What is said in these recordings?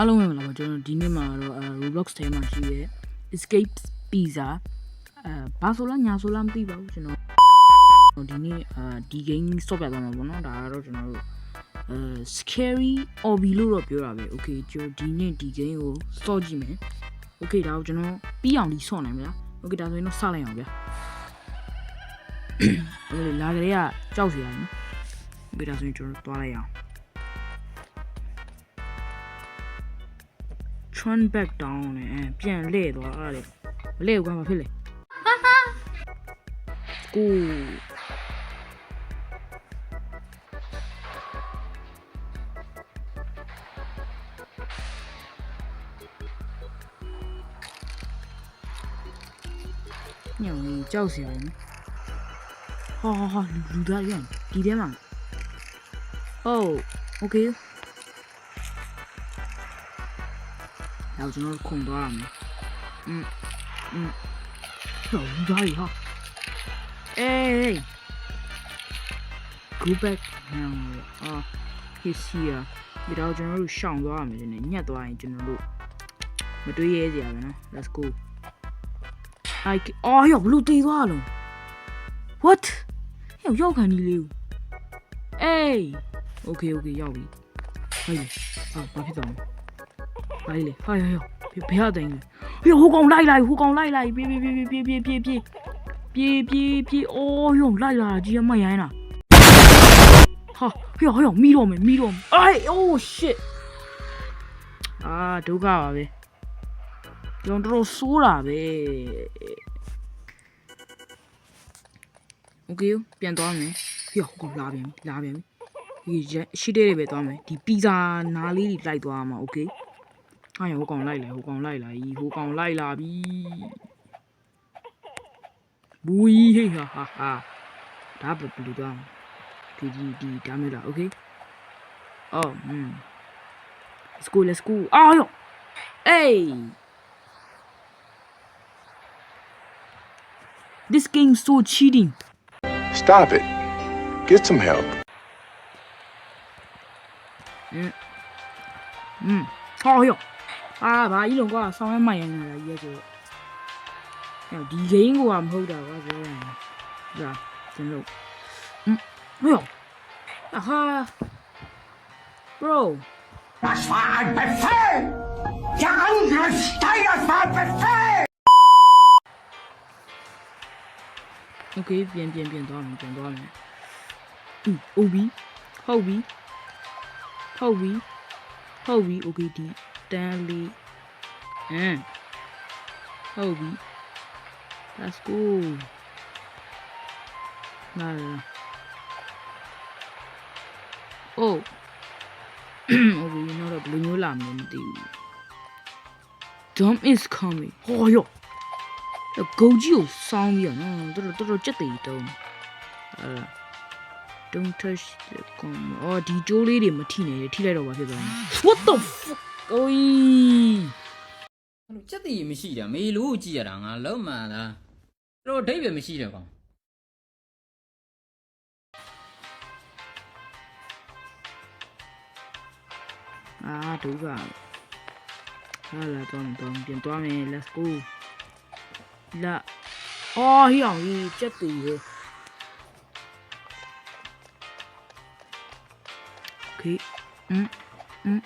အားလုံးပဲမလားပါကျွန်တော်ဒီနေ့မှာတော့အဲ Roblox ထဲမှာရှိရဲ့ Escape Pizza အဲဘာဆိုလားညာဆိုလားမသိပါဘူးကျွန်တော်ဒီနေ့အာဒီ game stop ပြသွားမှာပေါ့နော်ဒါကတော့ကျွန်တော်တို့အဲ scary obby လို့တော့ပြောတာပဲ okay ကျွန်တော်ဒီနေ့ဒီ game ကို stop ကြည့်မယ် okay ဒါကိုကျွန်တော်ပြီးအောင်ဒီဆော့နိုင်မလား okay ဒါဆိုရင်တော့စလိုက်အောင်ဗျာဟိုလေလာကြတဲ့ကကြောက်စရာနော် okay ဒါဆိုရင်ကျွန်တော်သွားလိုက်အောင် turn back down နဲ့အဲပြန်လှည့်သွားအဲ့ဒါလေမလှည့်ဘူးကွာမဖြစ်လေကိုညောင်ကြီးကြောက်စရာလေဟာဟာဟာလူလူသားပြန်ဒီထဲမှာဟုတ်โอเค 然后ကျွန်တော်တို့ခုန်သွားရမယ်อืมอืมဟောလူသားကြီးဟာအေး go back now အာ he's here ဒီတော့ကျွန်တော်တို့ရှောင်သွားရမယ်နည်းညက်သွားရင်ကျွန်တော်တို့မတွေးရဲစရာပဲနော် let's go အိုက်အော်ရောဘလူတေးသွားလုံး what ဟဲ့ရောက်ခံဒီလေးကိုအေး okay okay ရောက်ပြီဟေးဟာဘာဖြစ်သွားလဲ ဘာကြီးလဲဟာရရဘယ်ရတဲ့င်းပြေဟိုကောင်လိုက်လိုက်ဟိုကောင်လိုက်လိုက်ပြေးပြေးပြေးပြေးပြေးပြေးပြေးပြေးပြေးပြေးအိုးယုံလိုက်လာကြီးမရိုင်းလားဟာဟေ့ဟေ့မီးတော့မယ်မီးတော့မယ်အိုင်အိုး shit အာဒုက္ခပါပဲကျွန်တော်တော်ဆိုးတာပဲ okay ပြန်သွားမယ်ဟေ့ဟိုကောင်လာပြန်လာပြန်ဒီရှိတဲ့တွေပဲသွားမယ်ဒီပီဇာနားလေးတွေလိုက်သွားမှာ okay အဲ့ဟိုကောင်လိုက်လာဟိုကောင်လိုက်လာကြီးဟိုကောင်လိုက်လာပြီဘူကြီးဟေးဟာဟာဟာဒါဘယ်လိုတော့ဒီဒီဒီဒါမျိုးလား okay အော်อืม let's go let's go အာယော hey this game so cheating Stop it. Get some help. อืมဟောယော အာဘာကြီးလုံးကွာဆောင်းရမှရနေတာကြီးဆိုတော့ဒီဂိမ်းကမဟုတ်တာကွာပြောရရင်ဒါသင်လို့ဟမ်ရောအာဟာ bro Was war ein Befehl? Der Angriff Steiners war ein Befehl! Okay, ပြန်ပြန်ပြန်သွားမယ်ပြန်သွားမယ်။อืม OB ဟုတ်ပြီ။ဟုတ်ပြီ။ဟုတ်ပြီ okay ဒီ တန်းလေးအမ်ဟုတ်ပြီ let's go လာလာ oh okay နောက်တော့ဘယ်လိုမျိုးလာမလဲမသိဘူး Dump is coming ဟောယောဂုတ်ကြီးကိုစောင်းပြီးတော့နော်တော်တော်တော်တော်ကြက်သေးတုံးအဲ don't touch the com အော်ဒီကြိုးလေးတွေမထိနဲ့ထိလိုက်တော့ဘာဖြစ်သွားလဲ what the fuck အိုးအဲ့လိုစက်တည်မရှိတာမေလို့ကြည့်ရတာငါလုံးမှန်လားတော့အဓိပ္ပာယ်မရှိတယ်ကောင်အာဒုက္ခဟာလာတော့တော့ပြန်သွားမယ် let's go လာအော်ဟိအောင်ကြီးကြက်သေးရေ okay อืม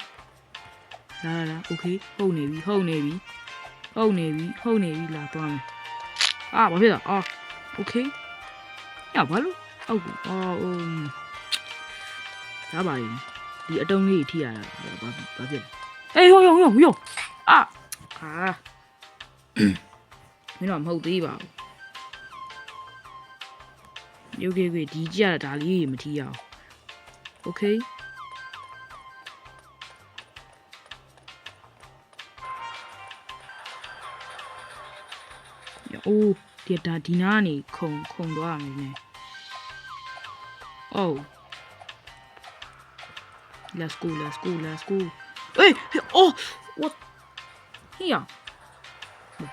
อืมလာလာလာ okay ဟုတ်နေပြီဟုတ်နေပြီဟုတ်နေပြီဟုတ်နေပြီလာသွားမယ်အာဘာဖြစ်လဲအော် okay ညဘာလို့အောက်ကိုအော်အမ်ဒါပါရင်ဒီအတုံးလေးထိရတာဘာဘာဘာဖြစ်လဲအေးဟိုယောဟိုယောအာအာမင်းတော့မဟုတ်သေးပါဘူး okay okay ဒီကြရတာဒါလေးမထိရအောင် okay အိုးဒီဒါဒီနာကနေခုံခုံသွားရမယ်နည်း Oh Let's go let's go let's go အေးဟေး oh what ဟေးရ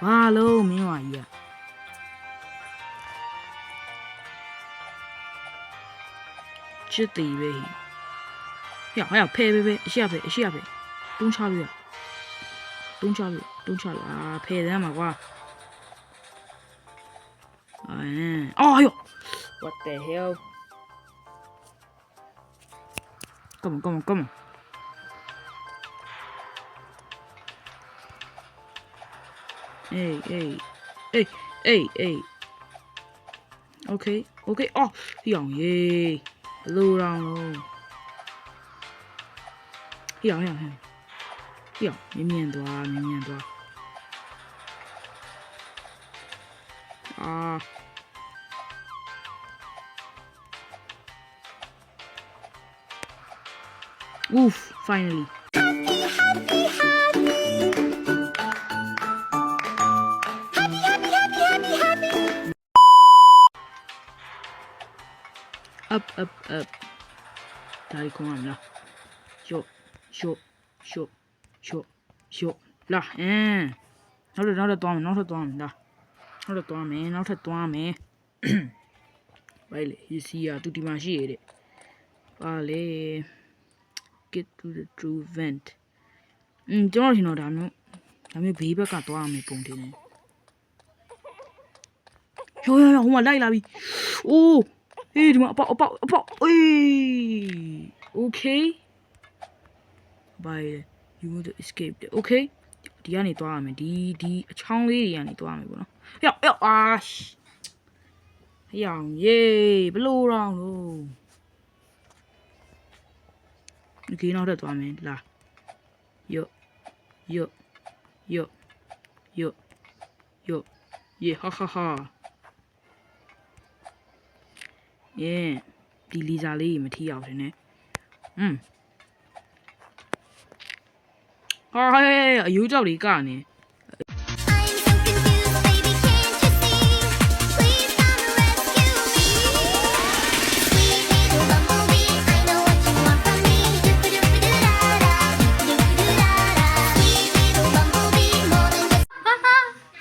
ဘာလို့မင်းဝါကြီးอ่ะချစ်တီပဲဟေးဟေးဟေးဖဲဖဲဖဲအရှိရဖဲအရှိရဖဲတုံးချလို့ရတုံးချလို့တုံးချလို့အာဖယ်တယ်မှာကွာ 아, 아유. What the hell? 까만 까만 까만. 에이 에이 에이 에이 에이. 오케이 오케이 어 양예 로랑 로. 양양 양. 양 미미엔 도아 미미엔 도아. 아. Oof, finally. Up, up, up. ဒါဒီခုံးရမလားရှော့ရှော့ရှော့ရှော့ရှော့လာအင်းနောက်တော့နောက်တော့သွားမယ်နောက်ထပ်သွားမယ်လာနောက်တော့သွားမယ်နောက်ထပ်သွားမယ်ဘိုင်လေရစီယာတူဒီမှာရှိရတဲ့ပါလေ get to the true vent อืมကျွန်တော်ထင်တော့ဒါမျိုးဒါမျိုးဘေးဘက်ကသွားရမယ်ပုံတင်တယ်ရောရောရောဟိုမှာလိုက်လာပြီအိုးအေးဒီမှာအပေါက်အပေါက်အပေါက်အေး okay bye you want to escape the okay ဒီကနေသွားရမယ်ဒီဒီအချောင်းလေးတွေကနေသွားရမယ်ပေါ့နော်ရောက်ရောက်အာရှဟယောင်ယေဘလို့ရောင်လို့ ဒီနောက်ထပ်သွားမယ်လာယော့ယော့ယော့ယော့ယော့ယေဟာဟာဟာယေဒီလီဇာလေးမထီအောင်တယ်နဲ့อืมဟာဟဲ့အယူကြောက်လေးကနေ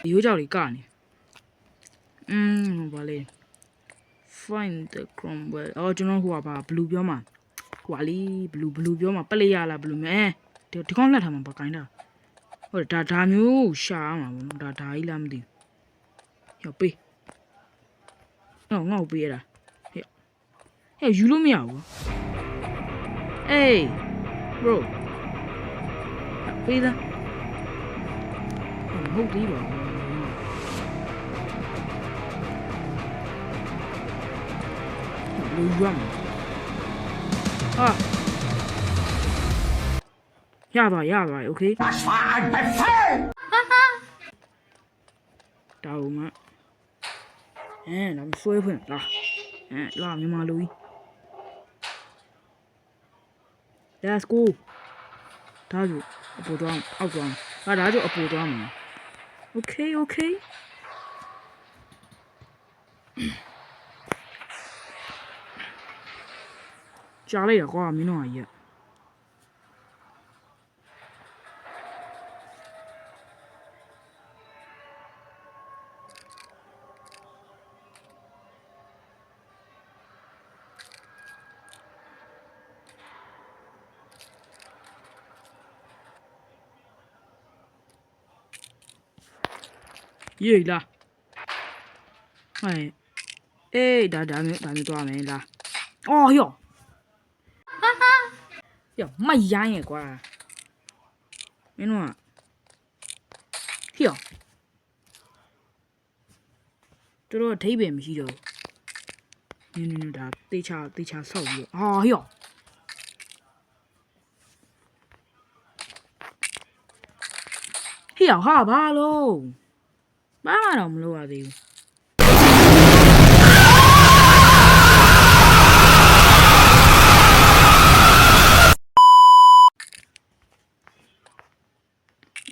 အယူကြောက်လေးကနေอืมဘာလဲ find the cromwell အော်ကျွန်တော်ဟိုကပါ blue ပြောမှာဟိုကလေး blue blue ပြောမှာပလေရလား blue မဲဒီဒီကောင်းလက်ထားမှာပါကိုင်းတာဟုတ်တယ်ဒါဒါမျိုးရှာရမှာပေါ့နော်ဒါဒါကြီးလားမသိဘူးရောက်ပေးငေါငေါပေးရတာဟဲ့ဟဲ့ယူလို့မရဘူးအေး bro ပေးသားမဟုတ်သေးပါဘူး လူရမ်းဟာရပါရပါโอเค Das war ein Befehl! ဒါဦးမအဲလာမဆွဲဖွင့်လာအဲလာမြန်မာလူကြီး Let's go ဒါဆိုအပူသွားအောက်သွားဟာဒါဆိုအပူသွားမယ် Okay okay ကြားလိုက်ရကွာမင်းတို့ကကြီးကရေးလားဟဲ့အေးဒါဒါမျိုးဒါမျိုးသွားမယ်လားအော်ယော ယောမရိုင်းရကွာမင်းတို့ကဟေ့ယောသူတို့အထိပ္ပယ်မရှိတော့ဘူးနင်းနင်းဒါတေချာတေချာဆောက်ပြီးတော့အာဟေ့ယောဟေ့ယောဟာဘာလို့ဘာမှတော့မလုပ်ရသေးဘူး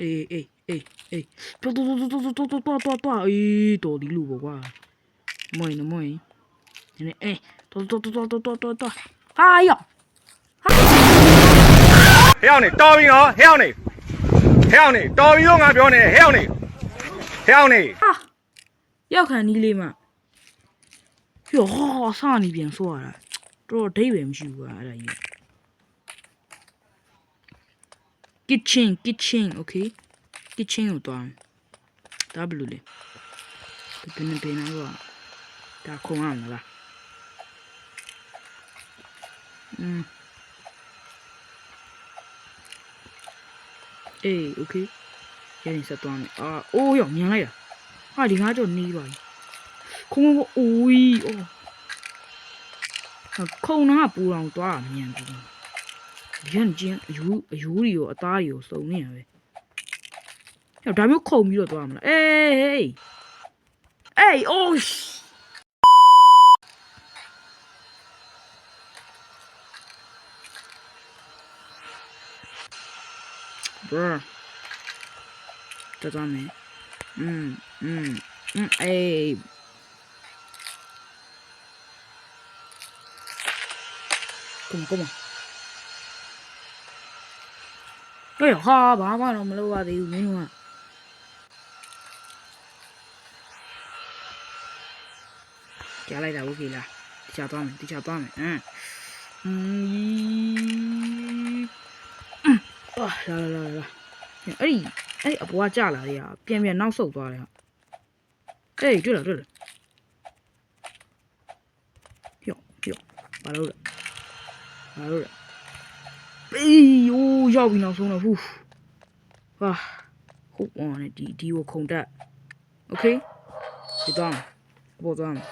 အေးအေးအေးအေးတော်တော်တော်တော်တော်တော်တော်တော်တော်အေးတော်ဒီလူပေါ့ကွာမွေးနမွေးနည်းအေးတော်တော်တော်တော်တော်တော်တော်ဟာယောဟဲ့အောင်နေတော်ပြီနော်ဟဲ့အောင်နေဟဲ့အောင်နေတော်ပြီတော့ငါပြောနေဟဲ့အောင်နေဟဲ့အောင်နေဟာရောက်ခံနီးလေးမယောဟာစနေပြန်ဆိုရတာတော်တော်ဒိတ်ပဲမရှိဘူးကွာအဲ့ဒါကြီး kitchen kitchen okay kitchen ကိုသွားမယ်ဒါဘယ်လိုလဲဘယ်နဲ့ဘယ်နဲ့တော့ဒါခုံရမလားอืมအေး okay ရရင်ဆက်သွားမယ်အာအိုးရောမြန်လိုက်တာဟာဒီငါကြောနေပါပြီခုံခုံကိုအိုးကြီးအိုးဟာခုံနာကပူအောင်သွားတာမြန်ပြီ ဒီကကျင်းအယူအယူတွေရောအသားတွေရောစုံနေရပဲဟဲ့ဒါမျိုးခုံပြီးတော့သွားမလားအေးဟေးအေးအိုး bruh တက်သွားမယ်อืมอืมอืมအေးကုမကုမ တွေ့ဟာဘာမှတော့မလုပ်ရသေးဘူးမင်းတို့ကကြားလိုက်တာဟုတ်ပြီလားတခြားသွားမယ်တခြားသွားမယ်ဟမ်อืมအာလာလာလာအဲ့ဒီအဲ့ဒီအပေါ်ကကြလာတယ်ဟာပြန်ပြန်နောက်ဆုတ်သွားတယ်ဟာအေးတွေ့လားတွေ့လားပြော့ပြော့ဘာလို့လဲဘာလို့လဲ အေးယိုးရောက်ပြီနောက်ဆုံးတော့ဟူးဟာဟုတ်ပါနဲ့ဒီဒီကိုခုံတက်โอเคဒီတော့ပေါ်သွားမယ်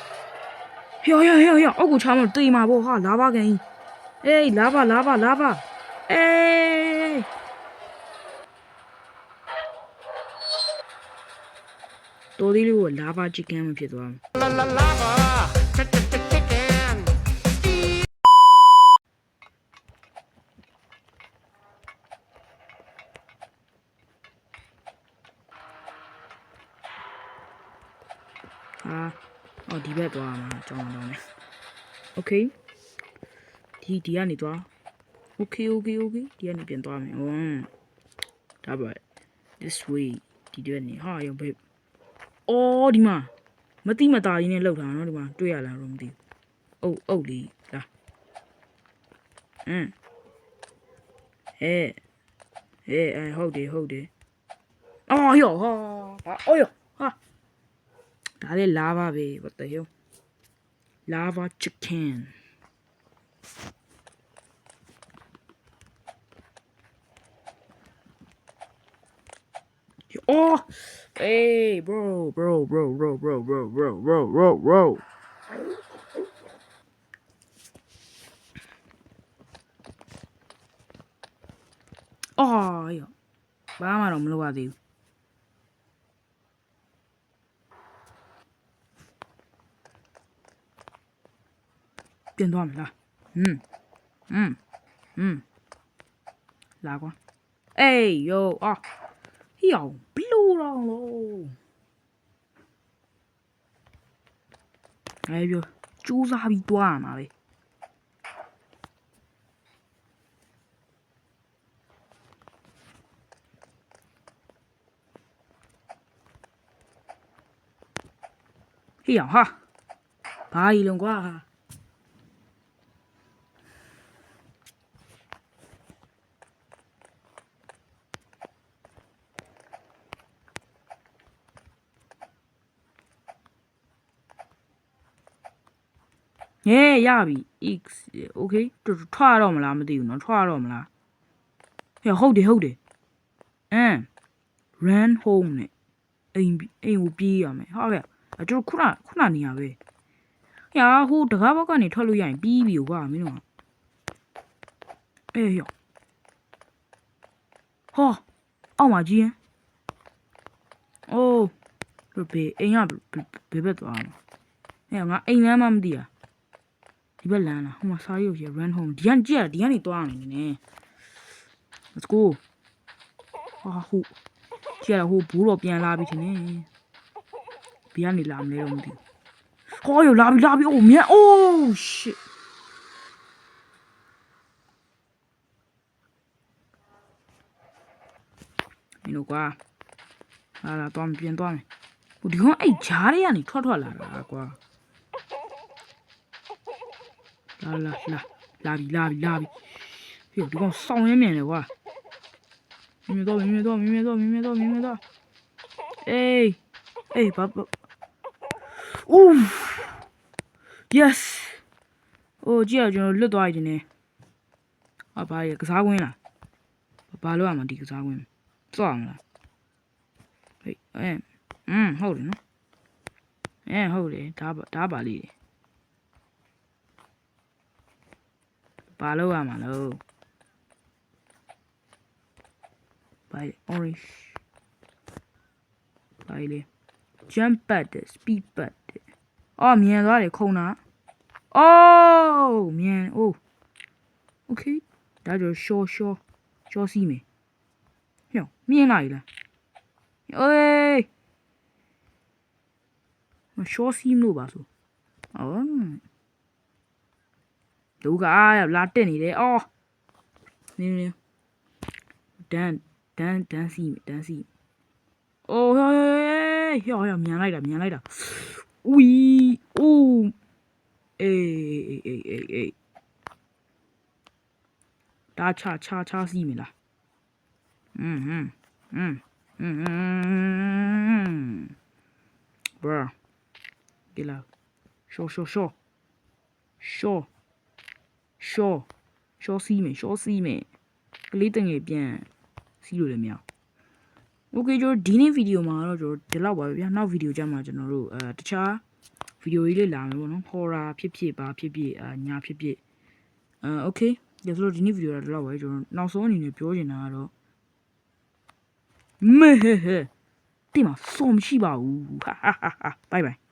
ဟျောဟျောဟျောဟျောအောက်ကိုချမ်းမတေးမှာပေါ့ဟာလာပါကန်ကြီးအေးလာပါလာပါလာပါအေး တော်သေးလေးကိုလာဘာချီကန်မဖြစ်သွားဘူးဟာ သွားမှာကြောင်းတော့မယ်โอเคဒီဒီကနေသွားโอเคโอเคโอเคဒီကနေပြန်သွားမယ်ဟွန်းဒါပါ this way ဒီတဲ့နေဟာရောဘယ် အော်ဒီမှာမတိမတာကြီးနဲ့လောက်တာနော်ဒီမှာတွေ့ရလားတော့မသိဘူးအုတ်အုတ်လေးလားအင်းဟဲ့ဟဲ့အဲဟုတ်တယ်ဟုတ်တယ်အော်ယောဟာဘာအော်ယောဟာဒါလေလာပါပဲ what the hell lava chicken. Oh, hey, bro, bro, bro, bro, bro, bro, bro, bro, bro, bro. Oh, yeah. Vamos, lo va a decir. ပ်ရသေးဘူးပြန်သွားမလားဟွန်းဟွန်းဟွန်းလာကွာအေးယိုအော်ဟိအောင်ဘလူးတော့လို့အဲပြောစူးစားပြီးတွားရမှာပဲဟိအောင်ဟာဘာကြီးလုံးကွာ ငဲရပြီ x okay တော်တော်ထွားတော့မလားမသိဘူးเนาะထွားတော့မလားဟဲ့ဟုတ်တယ်ဟုတ်တယ်အမ် run home နဲ့အိမ်အိမ်ကိုပြေးရမယ်ဟုတ်ကဲ့အတူခုနခုနနေရပဲညာဟိုတကားဘက်ကနေထွက်လို့ရရင်ပြီးပြီကွာမင်းတို့အေးရောဟောအောက်မှာကြီးရင်အိုးဘယ်အိမ်ကဘယ်ဘက်သွားမှာဟဲ့ငါအိမ်လမ်းမှမသိอ่ะ ဒီဘက်လမ်းလားဟိုမှာစားရုပ်ရ run home ဒီကနေကြည့်ရဒီကနေသွားနေနေ let's go ဟာဟိုကြည့်ရဟိုဘူးတော့ပြန်လာပြီထင်တယ်ဘီကနေလာမလဲတော့မသိဘူးဟောရလာပြီလာပြီအိုးမြန်အိုး shit မင်းတို့ကွာလာလာတော့ပြန်သွားမယ်ဟိုဒီကောင်အဲ့ဂျားတွေကနေထွက်ထွက်လာတာကွာ လာလာလာလာပြီလာပြီလာပြီပြီးတော့ဒီကောင်စောင်းရင်းမြန်လေကွာမြင်တော့မြင်တော့မြင်တော့မြင်တော့မြင်တော့အေးအေးဘာဘာ Ooh yes အိုးကြည့်ရကျွန်တော်လွတ်သွားပြီနေအဘာရကစားကွင်းလားဘာလို့ရမှာဒီကစားကွင်းစောက်မလားဟေးအဲอืมဟုတ်တယ်နော်အဲဟုတ်တယ်ဒါပါဒါပါလေး ဘာလို့ရမှာလို့ဘာလဲ orange ဘာလဲ jump pad speed pad အော်မြန်သွားတယ်ခုံတာအိုးမြန်အိုး okay ဒါကြောင့် short short short စီးမယ်ဟျောမြင်လာပြီလားအေးမ short စီးမလို့ပါဆိုအော် ဒုကအားလာတက်နေတယ်အော်နင်းနင်းဒန်ဒန်ဒန်စီဒန်စီအိုးဟောဟောဟောမြန်လိုက်တာမြန်လိုက်တာဦးဦးအေးအေးအေးအေးအေးဒါချာချာချာစီမလားอืมอืมอืมอืมอืม bro get out show show show show Show show စီးမယ် show စီးမယ်ကလေးတငယ်ပြန်စီးလို့လည်းမရဘူး okay ကျွန်တော်ဒီနေ့ဗီဒီယိုမှာတော့ကျွန်တော်ဒီလောက်ပါပဲဗျာနောက်ဗီဒီယိုကြမှာကျွန်တော်တို့အဲတခြားဗီဒီယိုကြီးလေးလာမယ်ပေါ့နော် horror ဖြစ်ဖြစ်ပါဖြစ်ဖြစ်အာညာဖြစ်ဖြစ်အဲ okay ဒါဆိုတော့ဒီနေ့ဗီဒီယိုတော့ဒီလောက်ပါပဲကျွန်တော်နောက်ဆုံးအနေနဲ့ပြောချင်တာကတော့မဲဟဲဟဲတိမဆုံးမရှိပါဘူးဟာဟာဟာ bye bye